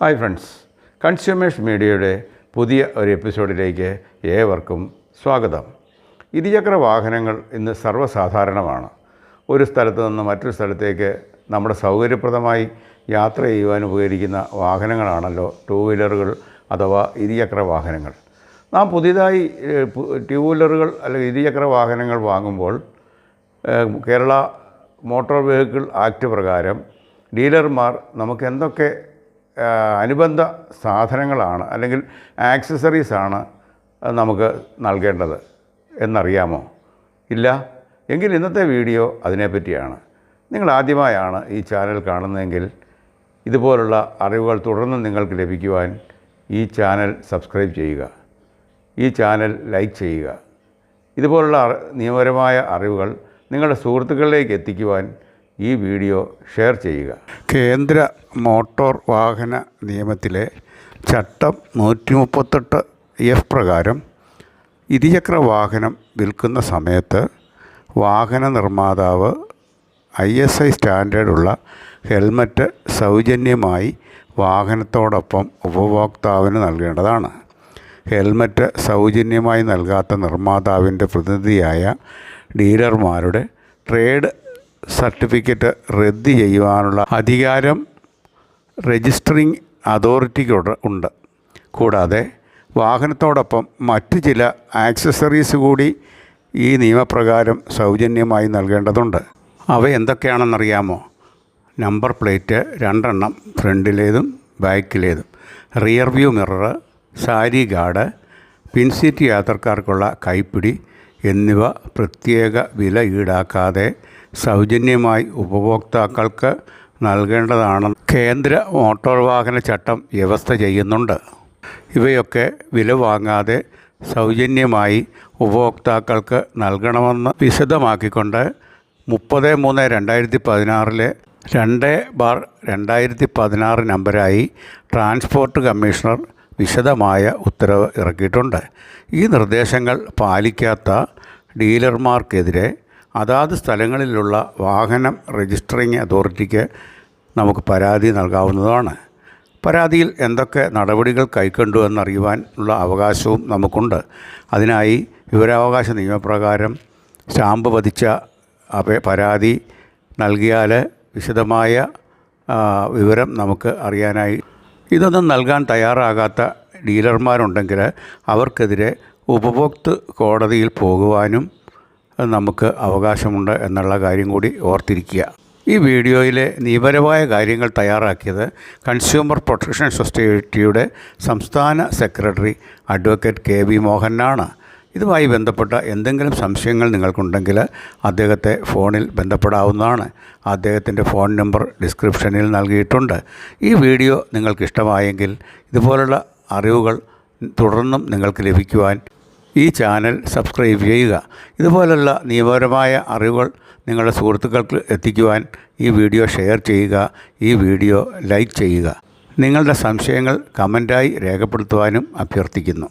Hi friends consumers മീഡിയയുടെ പുതിയ ഒരു എപ്പിസോഡിലേക്ക് ഏവർക്കും സ്വാഗതം. ഇരുചക്ര വാഹനങ്ങൾ ഇന്ന് സർവസാധാരണമാണ്. ഒരു സ്ഥലത്ത് നിന്ന് മറ്റൊരു സ്ഥലത്തേക്ക് നമ്മുടെ സൗകര്യപ്രദമായി യാത്ര ചെയ്യുവാൻ ഉപകരിക്കുന്ന വാഹനങ്ങളാണല്ലോ ടൂ വീലറുകൾ അഥവാ ഇരുചക്ര വാഹനങ്ങൾ. നാം പുതിയതായി ടു വീലറുകൾ അല്ലെങ്കിൽ ഇരുചക്ര വാഹനങ്ങൾ വാങ്ങുമ്പോൾ കേരള മോട്ടോർ വെഹിക്കിൾ ആക്ട് പ്രകാരം ഡീലർമാർ നമുക്ക് എന്തൊക്കെ അനുബന്ധ സാധനങ്ങളാണ് അല്ലെങ്കിൽ ആക്സസറീസാണ് നമുക്ക് നൽകേണ്ടത് എന്നറിയാമോ? ഇല്ല? എങ്കിൽ ഇന്നത്തെ വീഡിയോ അതിനെപ്പറ്റിയാണ്. നിങ്ങൾ ആദ്യമായാണ് ഈ ചാനൽ കാണുന്നതെങ്കിൽ ഇതുപോലുള്ള അറിവുകൾ തുടർന്ന് നിങ്ങൾക്ക് ലഭിക്കുവാൻ ഈ ചാനൽ സബ്സ്ക്രൈബ് ചെയ്യുക. ഈ ചാനൽ ലൈക്ക് ചെയ്യുക. ഇതുപോലുള്ള നിയമപരമായ അറിവുകൾ നിങ്ങളുടെ സുഹൃത്തുക്കളിലേക്ക് എത്തിക്കുവാൻ ഈ വീഡിയോ ഷെയർ ചെയ്യുക. കേന്ദ്ര മോട്ടോർ വാഹന നിയമത്തിലെ ചട്ടം നൂറ്റി മുപ്പത്തെട്ട് എഫ് പ്രകാരം ഇരുചക്ര വാഹനം വിൽക്കുന്ന സമയത്ത് വാഹന നിർമ്മാതാവ് ഐ എസ് ഐ സ്റ്റാൻഡേർഡുള്ള ഹെൽമറ്റ് സൗജന്യമായി വാഹനത്തോടൊപ്പം ഉപഭോക്താവിന് നൽകേണ്ടതാണ്. ഹെൽമറ്റ് സൗജന്യമായി നൽകാത്ത നിർമ്മാതാവിന്റെ പ്രതിനിധിയായ ഡീലർമാരുടെ ട്രേഡ് സർട്ടിഫിക്കറ്റ് റദ്ദ് ചെയ്യുവാനുള്ള അധികാരം രജിസ്റ്ററിംഗ് അതോറിറ്റിക്ക് ഉണ്ട്. കൂടാതെ വാഹനത്തോടൊപ്പം മറ്റ് ചില ആക്സസറീസ് കൂടി ഈ നിയമപ്രകാരം സൗജന്യമായി നൽകേണ്ടതുണ്ട്. അവ എന്തൊക്കെയാണെന്നറിയാമോ? നമ്പർ പ്ലേറ്റ് രണ്ടെണ്ണം ഫ്രണ്ടിലേതും ബാക്കിലേതും. Rear view mirror sari guard പിൻസീറ്റ് യാത്രക്കാർക്കുള്ള കൈപ്പിടി എന്നിവ പ്രത്യേക വില ഈടാക്കാതെ സൗജന്യമായി ഉപഭോക്താക്കൾക്ക് നൽകേണ്ടതാണെന്ന് കേന്ദ്ര മോട്ടോർ വാഹന ചട്ടം വ്യവസ്ഥ ചെയ്യുന്നുണ്ട്. ഇവയൊക്കെ വില വാങ്ങാതെ സൗജന്യമായി ഉപഭോക്താക്കൾക്ക് നൽകണമെന്ന് വിശദമാക്കിക്കൊണ്ട് മുപ്പത് മൂന്ന് രണ്ടായിരത്തി പതിനാറിലെ രണ്ട് ബാർ രണ്ടായിരത്തി പതിനാറ് നമ്പരായി ട്രാൻസ്പോർട്ട് കമ്മീഷണർ വിശദമായ ഉത്തരവ് ഇറക്കിയിട്ടുണ്ട്. ഈ നിർദ്ദേശങ്ങൾ പാലിക്കാത്ത ഡീലർമാർക്കെതിരെ അതാത് സ്ഥലങ്ങളിലുള്ള വാഹനം രജിസ്റ്ററിംഗ് അതോറിറ്റിക്ക് നമുക്ക് പരാതി നൽകാവുന്നതാണ്. പരാതിയിൽ എന്തൊക്കെ നടപടികൾ കൈക്കൊണ്ടു എന്നറിയുവാൻ ഉള്ള അവകാശവും നമുക്കുണ്ട്. അതിനായി വിവരാവകാശ നിയമപ്രകാരം സ്റ്റാമ്പ് പതിച്ച പരാതി നൽകിയാൽ വിശദമായ വിവരം നമുക്ക് അറിയാനായി. ഇതൊന്നും നൽകാൻ തയ്യാറാകാത്ത ഡീലർമാരുണ്ടെങ്കിൽ അവർക്കെതിരെ ഉപഭോക്തൃ കോടതിയിൽ പോകുവാനും നമുക്ക് അവകാശമുണ്ട് എന്നുള്ള കാര്യം കൂടി ഓർത്തിരിക്കുക. ഈ വീഡിയോയിലെ നിയമപരമായ കാര്യങ്ങൾ തയ്യാറാക്കിയത് കൺസ്യൂമർ പ്രൊട്ടക്ഷൻ സൊസൈറ്റിയുടെ സംസ്ഥാന സെക്രട്ടറി അഡ്വക്കേറ്റ് കെ വി മോഹനാണ്. ഇതുമായി ബന്ധപ്പെട്ട എന്തെങ്കിലും സംശയങ്ങൾ നിങ്ങൾക്കുണ്ടെങ്കിൽ അദ്ദേഹത്തെ ഫോണിൽ ബന്ധപ്പെടാവുന്നതാണ്. അദ്ദേഹത്തിന്റെ ഫോൺ നമ്പർ ഡിസ്ക്രിപ്ഷനിൽ നൽകിയിട്ടുണ്ട്. ഈ വീഡിയോ നിങ്ങൾക്കിഷ്ടമായെങ്കിൽ ഇതുപോലുള്ള അറിവുകൾ തുടർന്നും നിങ്ങൾക്ക് ലഭിക്കുവാൻ ഈ ചാനൽ സബ്സ്ക്രൈബ് ചെയ്യുക. ഇതുപോലുള്ള നിയമപരമായ അറിവുകൾ നിങ്ങളുടെ സുഹൃത്തുക്കൾക്ക് എത്തിക്കുവാൻ ഈ വീഡിയോ ഷെയർ ചെയ്യുക. ഈ വീഡിയോ ലൈക്ക് ചെയ്യുക. നിങ്ങളുടെ സംശയങ്ങൾ കമന്റായി രേഖപ്പെടുത്തുവാനും അഭ്യർത്ഥിക്കുന്നു.